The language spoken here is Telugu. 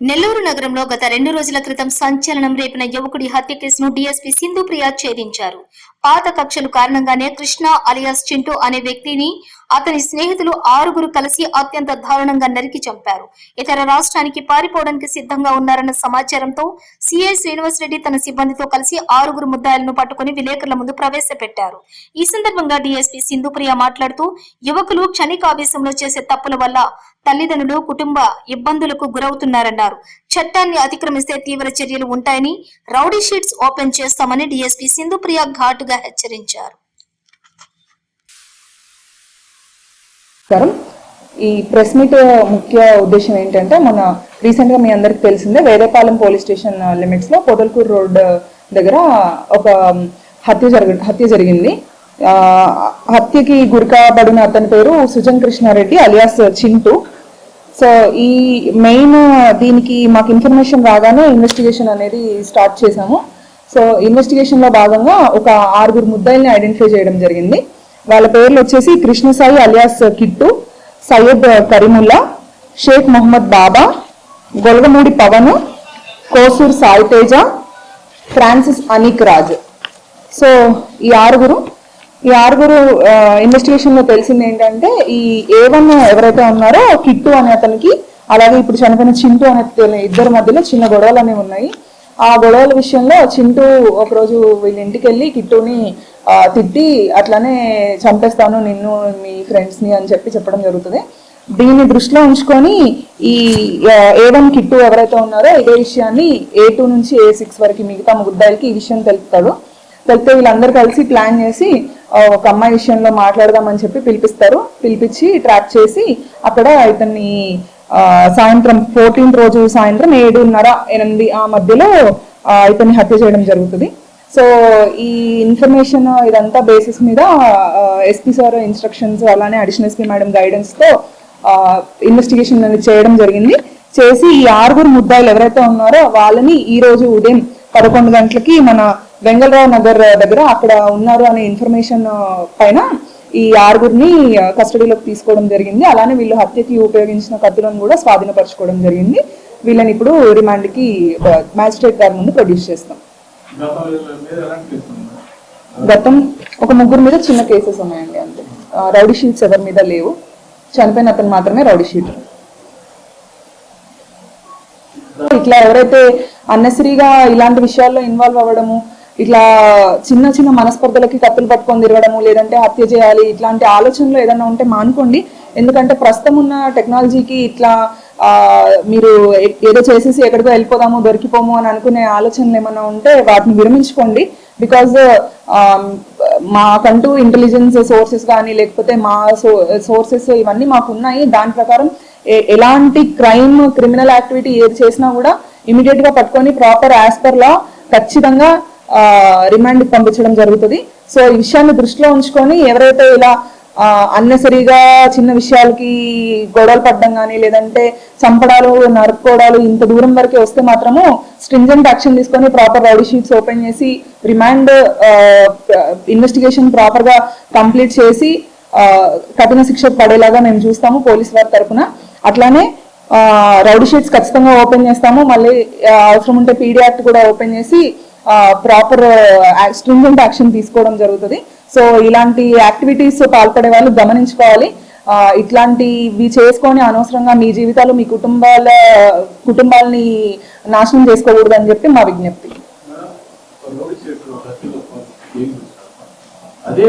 నెల్లూరు నగరంలో గత రెండు రోజుల క్రితం సంచలనం రేపిన యువకుడి హత్య కేసును డీఎస్పీ సింధు ప్రియ ఛేదించారు. పాత కక్షలు కారణంగానే కృష్ణ అలియాస్ చింటూ అనే వ్యక్తిని అతని స్నేహితులు ఆరుగురు కలిసి అత్యంత దారుణంగా నరికి చంపారు. ఇతర రాష్ట్రానికి పారిపోవడానికి సిద్ధంగా ఉన్నారన్న సమాచారంతో సిఐ శ్రీనివాస్ రెడ్డి తన సిబ్బందితో కలిసి ఆరుగురు ముద్దాయిలను పట్టుకుని విలేకరుల ముందు ప్రవేశపెట్టారు. ఈ సందర్భంగా డిఎస్పీ సింధుప్రియ మాట్లాడుతూ యువకులు క్షణికావేశంలో చేసే తప్పుల వల్ల తల్లిదండ్రులు కుటుంబ ఇబ్బందులకు గురవుతున్నారన్నారు. చట్టాన్ని అతిక్రమిస్తే తీవ్ర చర్యలు ఉంటాయని రౌడీ షీట్స్ ఓపెన్ చేస్తామని డిఎస్పీ సింధుప్రియ ఘాటుగా హెచ్చరించారు. నమస్కారం ఈ ప్రెస్ మీట్ ముఖ్య ఉద్దేశం ఏంటంటే మన రీసెంట్గా మీ అందరికి తెలిసిందే వేదపాలెం పోలీస్ స్టేషన్ లిమిట్స్లో పొదల్కూరు రోడ్ దగ్గర ఒక హత్య జరగ హత్య జరిగింది. హత్యకి గురికాబడిన అతని పేరు సుజన్ కృష్ణారెడ్డి అలియాస్ చింటూ. సో ఈ మెయిన్ దీనికి మాకు ఇన్ఫర్మేషన్ రాగానే ఇన్వెస్టిగేషన్ అనేది స్టార్ట్ చేశాము. సో ఇన్వెస్టిగేషన్లో భాగంగా ఒక ఆరుగురు ముద్దాయిల్ని ఐడెంటిఫై చేయడం జరిగింది. వాళ్ళ పేర్లు వచ్చేసి Krishnasai alias Kittu Syed Kareemulla Shaik Mohammed Baba Golagamudi Pavan Kosur Sai Teja Francis Anik Raj. So ఈ ఆరుగురు ఈ ఆరుగురు ఇన్వెస్టిగేషన్లో తెలిసింది ఏంటంటే ఈ ఏ వన్ ఎవరైతే ఉన్నారో కిట్టు అనే అతనికి అలాగే ఇప్పుడు చనిపోయిన చింటూ అనే ఇద్దరి మధ్యలో చిన్న గొడవలు అనేవి ఉన్నాయి. ఆ గొడవల విషయంలో చింటూ ఒకరోజు వీళ్ళ ఇంటికి వెళ్ళి కిట్టుని తిట్టి అట్లానే చంపేస్తాను నిన్ను మీ ఫ్రెండ్స్ని అని చెప్పి చెప్పడం జరుగుతుంది. దీన్ని దృష్టిలో ఉంచుకొని ఈ ఏ వన్ కిట్టు ఎవరైతే ఉన్నారో ఇదే విషయాన్ని ఏ టూ నుంచి ఏ సిక్స్ వరకు మిగతా ముగ్గురికి ఈ విషయం తెలుపుతాడు. తెలిపితే వీళ్ళందరూ కలిసి ప్లాన్ చేసి ఒక అమ్మాయి విషయంలో మాట్లాడదామని చెప్పి పిలిపిస్తారు. పిలిపించి ట్రాప్ చేసి అక్కడ ఇతన్ని సాయంత్రం ఫోర్టీన్త్ రోజు సాయంత్రం ఏడున్నర ఎనిమిది ఆ మధ్యలో ఇతన్ని హత్య చేయడం జరుగుతుంది. సో ఈ ఇన్ఫర్మేషన్ ఇదంతా బేసిస్ మీద ఎస్పీ సార్ ఇన్స్ట్రక్షన్స్ అలానే అడిషనల్ ఎస్పీ మేడం గైడెన్స్తో ఇన్వెస్టిగేషన్ అనేది చేయడం జరిగింది. చేసి ఈ ఆరుగురు ముద్దాయిలు ఎవరైతే ఉన్నారో వాళ్ళని ఈ రోజు ఉదయం పదకొండు గంటలకి మన వెంగళరావు నగర్ దగ్గర అక్కడ ఉన్నారు అనే ఇన్ఫర్మేషన్ పైన ఈ ఆరుగురిని కస్టడీలోకి తీసుకోవడం జరిగింది. అలానే వీళ్ళు హత్యకి ఉపయోగించిన కత్తులను కూడా స్వాధీనపరచుకోవడం జరిగింది. వీళ్ళని ఇప్పుడు రిమాండ్కి మ్యాజిస్ట్రేట్ గారి ముందు ప్రొడ్యూస్ చేస్తాం. గతం ఒక ముగ్గురు మీద చిన్న కేసెస్ ఉన్నాయండి అంతే. రౌడీ షీట్స్ ఎవరి మీద లేవు. చనిపోయిన అతను మాత్రమే రౌడీ షీట్. ఇట్లా ఎవరైతే అన్నెసరీగా ఇలాంటి విషయాల్లో ఇన్వాల్వ్ అవ్వడము ఇట్లా చిన్న చిన్న మనస్పర్ధలకి కత్తులు పట్టుకొని తిరగడము లేదంటే హత్య చేయాలి ఇట్లాంటి ఆలోచనలు ఏదైనా ఉంటే మానుకోండి. ఎందుకంటే ప్రస్తుతం ఉన్న టెక్నాలజీకి ఇట్లా మీరు ఏదో చేసేసి ఎక్కడికో వెళ్ళిపోదాము దొరికిపోము అని అనుకునే ఆలోచనలు ఏమైనా ఉంటే వాటిని విరమించుకోండి. బికాజ్ um, మాకంటూ ఇంటెలిజెన్స్ సోర్సెస్ కానీ లేకపోతే మా సోర్సెస్ ఇవన్నీ మాకు ఉన్నాయి దాని ప్రకారం ఎలాంటి క్రైమ్ క్రిమినల్ యాక్టివిటీ ఏది చేసినా కూడా ఇమీడియట్గా పట్టుకొని ప్రాపర్ యాజ్ పర్ లా ఖచ్చితంగా రిమాండ్ పంపించడం జరుగుతుంది. సో ఈ విషయాన్ని దృష్టిలో ఉంచుకొని ఎవరైతే ఇలా అన్నెసరిగా చిన్న విషయాలకి గొడవలు పడడం కానీ లేదంటే చంపడాలు నరుక్కోవడాలు ఇంత దూరం వరకే వస్తే మాత్రము స్ట్రింజెంట్ యాక్షన్ తీసుకొని ప్రాపర్ రౌడీ షీట్స్ ఓపెన్ చేసి రిమాండ్ ఇన్వెస్టిగేషన్ ప్రాపర్గా కంప్లీట్ చేసి కఠిన శిక్ష పడేలాగా మేము చూస్తాము పోలీస్ వారి తరఫున అట్లానే రౌడీ షీట్స్ ఖచ్చితంగా ఓపెన్ చేస్తాము. మళ్ళీ అవసరం ఉంటే పీడీ యాక్ట్ కూడా ఓపెన్ చేసి ప్రాపర్ స్ట్రింజెంట్ యాక్షన్ తీసుకోవడం జరుగుతుంది. సో ఇలాంటి యాక్టివిటీస్ పాల్పడే వాళ్ళు గమనించుకోవాలి. ఇట్లాంటివి చేసుకొని అనవసరంగా మీ జీవితాలు మీ కుటుంబాల కుటుంబాలని నాశనం చేసుకోకూడదు అని చెప్పి మా విజ్ఞప్తి. అదే